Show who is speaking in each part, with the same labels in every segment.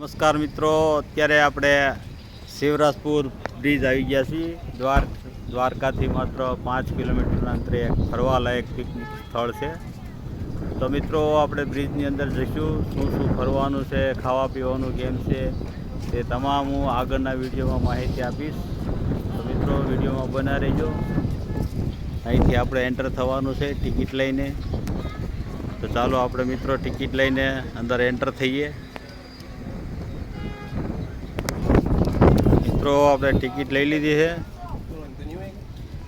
Speaker 1: નમસ્કાર મિત્રો, અત્યારે આપણે શિવરાજપુર બ્રિજ આવી ગયા છીએ. દ્વાર, દ્વારકાથી માત્ર પાંચ કિલોમીટરના અંતરે એક ફરવાલાયક પિકનિક સ્થળ છે. તો મિત્રો, આપણે બ્રિજની અંદર જઈશું. શું શું ફરવાનું છે ખાવા પીવાનું કેમ છે, તે તમામ હું આગળના વિડીયોમાં માહિતી આપીશ. તો મિત્રો, વિડીયોમાં બના રહેજો. અહીંથી આપણે એન્ટર થવાનું છે ટિકિટ લઈને. તો ચાલો, આપણે મિત્રો ટિકિટ લઈને અંદર એન્ટર થઈએ. મિત્રો, આપણે ટિકિટ લઈ લીધી છે.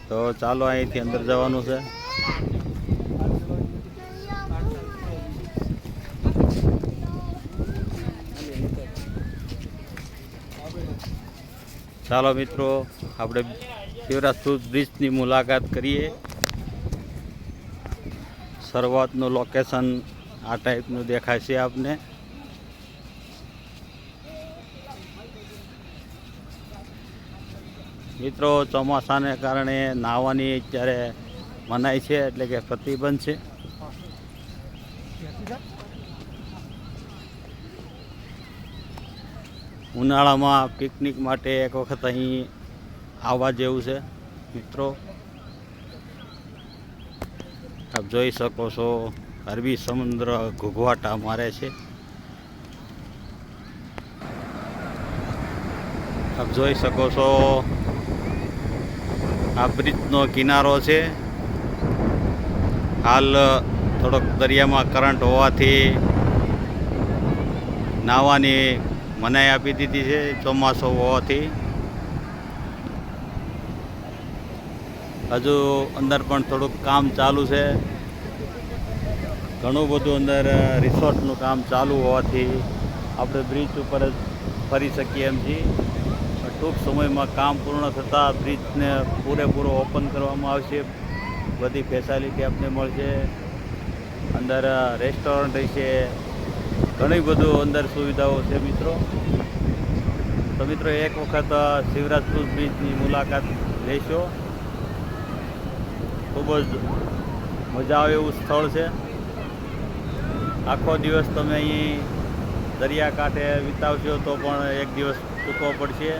Speaker 1: તો ચાલો અહીંથી અંદર જવાનું છે. ચાલો મિત્રો, આપણે શિવરાજપુર બ્રિજની મુલાકાત કરીએ. શરૂઆતનું લોકેશન આ ટાઈપનું દેખાય છે આપને. મિત્રો, ચોમાસાને કારણે નાહવાની અત્યારે મનાય છે, એટલે કે પ્રતિબંધ છે. ઉનાળામાં પિકનિક માટે એક વખત અહીં આવવા જેવું છે, મિત્રો. આપ જોઈ શકો છો, અરબી સમુદ્ર ઘૂઘવાટા મારે છે. આપ જોઈ શકો છો આ બ્રિજનો કિનારો છે. હાલ થોડોક દરિયામાં કરંટ હોવાથી નાહવાની મનાઈ આપી દીધી છે, ચોમાસું હોવાથી. હજુ અંદર પણ થોડુંક કામ ચાલુ છે. ઘણું બધું અંદર રિસોર્ટનું કામ ચાલુ હોવાથી આપણે બ્રિજ ઉપર જ ફરી શકીએ એમ છીએ. ટૂંક સમયમાં કામ પૂર્ણ થતાં બ્રિજને પૂરેપૂરો ઓપન કરવામાં આવશે. બધી ફેસિલિટી આપને મળશે. અંદર રેસ્ટોરન્ટ રહેશે ઘણી બધું અંદર સુવિધાઓ છે મિત્રો. તો મિત્રો એક વખત શિવરાજપુર બ્રિજની મુલાકાત લેશો. ખૂબ જ મજા આવે એવું સ્થળ છે. આખો દિવસ તમે અહીં દરિયાકાંઠે વિતાવશો તો પણ એક દિવસ ચૂકવો પડશે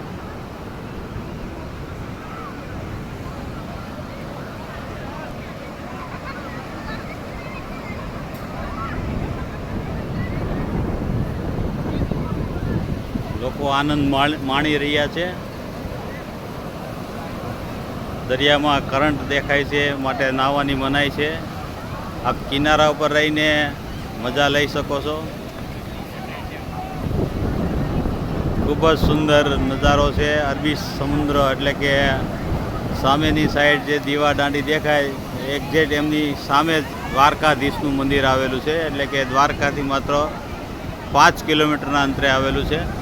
Speaker 1: લોકો આનંદ માણ- રહ્યા છે. દરિયામાં કરંટ દેખાય છે, માટે નાહવાની મનાય છે. આપ કિનારા ઉપર રહીને મજા લઈ શકો છો. ખૂબ જ સુંદર નજારો છે. અરબી સમુદ્ર એટલે કે સામેની સાઈડ જે દીવા દાંડી દેખાય એક્ઝેક્ટ એમની સામે જ દ્વારકાધીશનું મંદિર આવેલું છે. એટલે કે દ્વારકાથી માત્ર પાંચ કિલોમીટરના અંતરે આવેલું છે.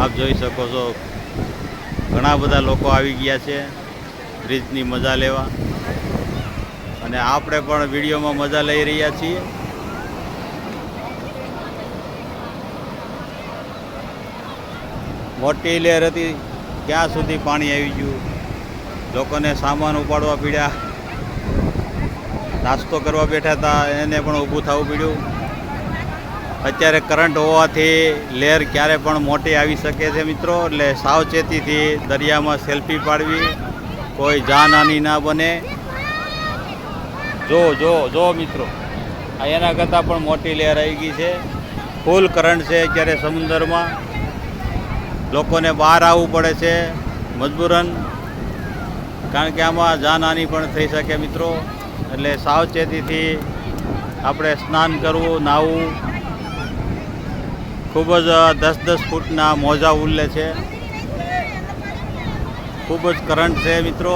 Speaker 1: આપ જોઈ શકો છો, ઘણા બધા લોકો આવી ગયા છે, બ્રિજની મજા લેવા. અને આપણે પણ વિડીયોમાં મજા લઈ રહ્યા છીએ. મોટી લહેર હતી, ક્યાં સુધી પાણી આવી ગયું? લોકોને સામાન ઉપાડવા પીડ્યા. નાસ્તો કરવા બેઠા હતા, એને પણ ઊભું થવું પડ્યું. અત્યારે કરંટ હોવાથી લહેર ક્યારે પણ મોટી આવી શકે છે મિત્રો. એટલે સાવચેતીથી દરિયામાં સેલ્ફી પાડવી, કોઈ જાનહાની ના બને. જો જો જો મિત્રો, આ એના કરતાં પણ મોટી લહેર આવી ગઈ છે. ફૂલ કરંટ છે અત્યારે સમુદ્રમાં. લોકોને બહાર આવવું પડે છે મજબૂરન. કારણ કે આમાં જાનહાની પણ થઈ શકે મિત્રો. એટલે સાવચેતીથી આપણે સ્નાન કરવું, નાહવું ખૂબ જ દસ દસ ફૂટના મોજા ઉલ્લે છે. ખૂબ જ કરંટ છે મિત્રો.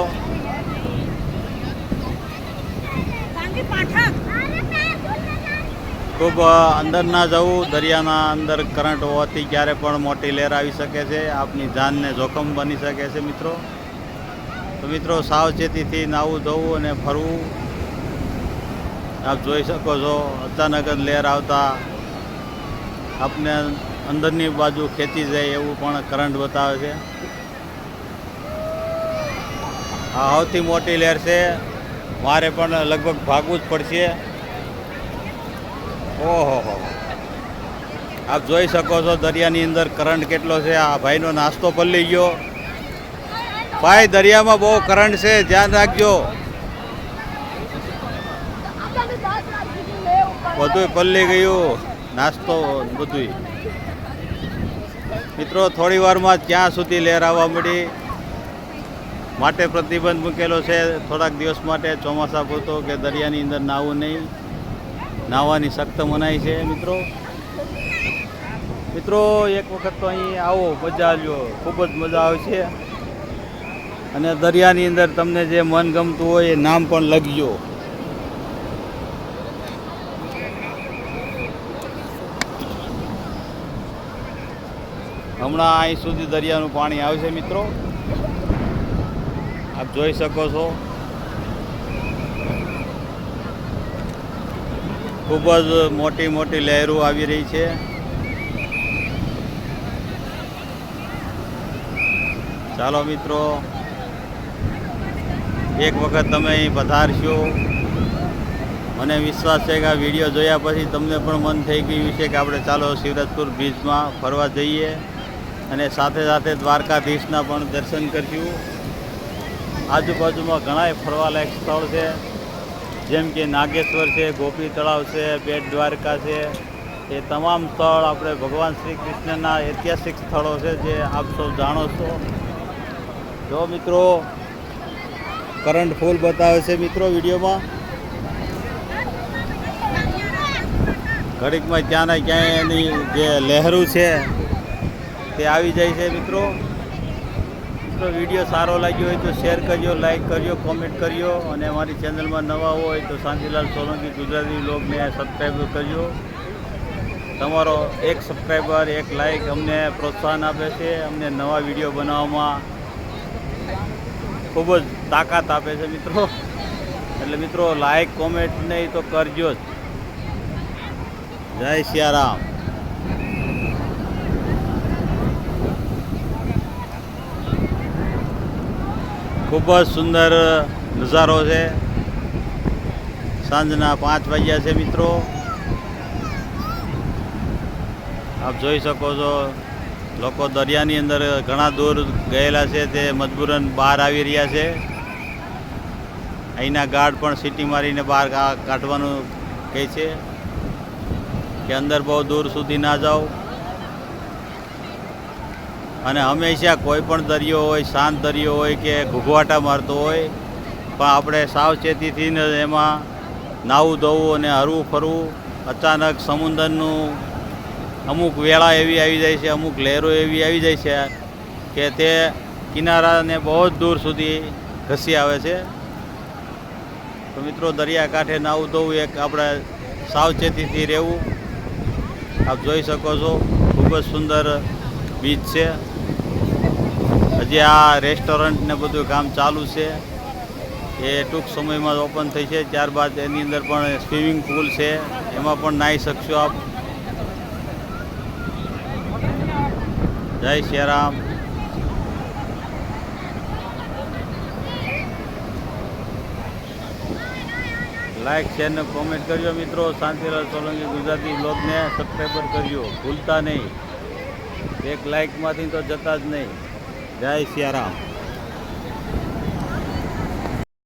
Speaker 1: ખૂબ અંદર ના જવું, દરિયાના અંદર કરંટ હોવાથી ક્યારે પણ મોટી લહેર આવી શકે છે. આપની જાનને જોખમ બની શકે છે મિત્રો. તો મિત્રો, સાવચેતીથી નાવું, ધોવું અને ફરવું. આપ જોઈ શકો છો, અચાનક જ લહેર આવતા આપને અંદરની બાજુ ખેંચી જાય એવું પણ કરંટ બતાવે છે. આ સૌથી મોટી લહેર છે. મારે પણ લગભગ ભાગવું જ પડશે. ઓહો હો. આપ જોઈ શકો છો દરિયાની અંદર કરંટ કેટલો છે. આ ભાઈનો નાસ્તો પલ્લી ગયો ભાઈ, દરિયામાં બહુ કરંટ છે. ધ્યાન રાખજો. બધું પલ્લી ગયું. નાસ્તો બધું મિત્રો, થોડી વારમાં ક્યાં સુધી લહેર આવવા મળી? માટે પ્રતિબંધ મૂકેલો છે. થોડાક દિવસ માટે ચોમાસા પૂરતો કે દરિયાની અંદર નાહવું નહીં. નાહવાની સખ્ત મનાઈ છે, મિત્રો. મિત્રો, એક વખત તો અહીં આવો, મજા લ્યો ખૂબ જ મજા આવશે અને દરિયાની અંદર તમને જે મન ગમતું હોય એ નામ પણ લખજો. હમણાં અહીં સુધી દરિયાનું પાણી આવશે મિત્રો. આપ જોઈ શકો છો. ખૂબ જ મોટી મોટી લહેરો આવી રહી છે. ચાલો, મિત્રો. એક વખત તમે અહીં પધારશો મને વિશ્વાસ છે કે આ વીડિયો જોયા પછી તમને પણ મન થઈ ગયું છે કે આપણે ચાલો શિવરાજપુર બીચમાં ફરવા જઈએ. અને સાથે સાથે દ્વારકાધીશના પણ દર્શન કર્યું આજુબાજુમાં ઘણાય ફરવાલાયક સ્થળ છે. જેમ કે નાગેશ્વર છે, ગોપી તળાવ છે, બેટ દ્વારકા છે. એ તમામ સ્થળ આપણે ભગવાન શ્રી કૃષ્ણના ઐતિહાસિક સ્થળો છે જે આપ સૌ જાણો છો. જો મિત્રો કરંટ ફૂલ બતાવે છે મિત્રો વિડીયોમાં. ઘડીકમાં ક્યાં ને ક્યાંય એની જે લહેરું છે તે આવી જાય છે મિત્રો. મિત્રો વીડિયો સારો લાગ્યો હોય તો શેર કરજો લાઇક કરજો કોમેન્ટ કરજો. અને અમારી ચેનલમાં નવા હોય તો શાંતિલાલ સોલંકી ગુજરાતી બ્લોગને સબસ્ક્રાઈબ કરજો. તમારો એક સબસ્ક્રાઈબર એક લાઈક અમને પ્રોત્સાહન આપે છે, અમને નવા વીડિયો બનાવવામાં ખૂબ જ તાકાત આપે છે મિત્રો. એટલે મિત્રો લાઈક કોમેન્ટ નહીં તો કરજો જ. જય સિયારામ. ખૂબ જ સુંદર નજારો છે. સાંજના પાંચ વાગ્યા છે મિત્રો. આપ જોઈ શકો છો, લોકો દરિયાની અંદર ઘણા દૂર ગયેલા છે, તે મજબૂરન બહાર આવી રહ્યા છે. અહીંના ગાર્ડ પણ સીટી મારીને બહાર કાઢવાનું કહે છે કે, અંદર બહુ દૂર સુધી ના જાઓ. અને હંમેશા કોઈ પણ દરિયો હોય, શાંત દરિયો હોય કે ઘૂઘવાટા મારતો હોય, પણ આપણે સાવચેતીથી ને એમાં નાવું ધોવું અને હરવું, ફરવું, અચાનક સમુદ્રનું અમુક વેળા એવી આવી જાય છે, અમુક લહેરો એવી આવી જાય છે કે તે કિનારાને બહુ જ દૂર સુધી ઘસી આવે છે. તો મિત્રો દરિયાકાંઠે નાવું ધોવું એક આપણે સાવચેતીથી રહેવું. આપ જોઈ શકો છો, ખૂબ જ સુંદર બીચ છે. હજી આ રેસ્ટોરન્ટ ને બધું કામ ચાલુ છે. એ ટૂંક સમયમાં ઓપન થઈ છે. ત્યારબાદ એની અંદર પણ સ્વિમિંગ પુલ છે. એમાં પણ નાહી શકશો આપ. જય શ્રીરામ લાઈક શેર ને કોમેન્ટ કરજો મિત્રો. શાંતિલાલ સોલંકી ગુજરાતી બ્લોગને સબસ્ક્રાઈબર કરજો. ભૂલતા નહીં. એક લાઇકમાંથી તો જતા જ નહીં. જય સિયારામ.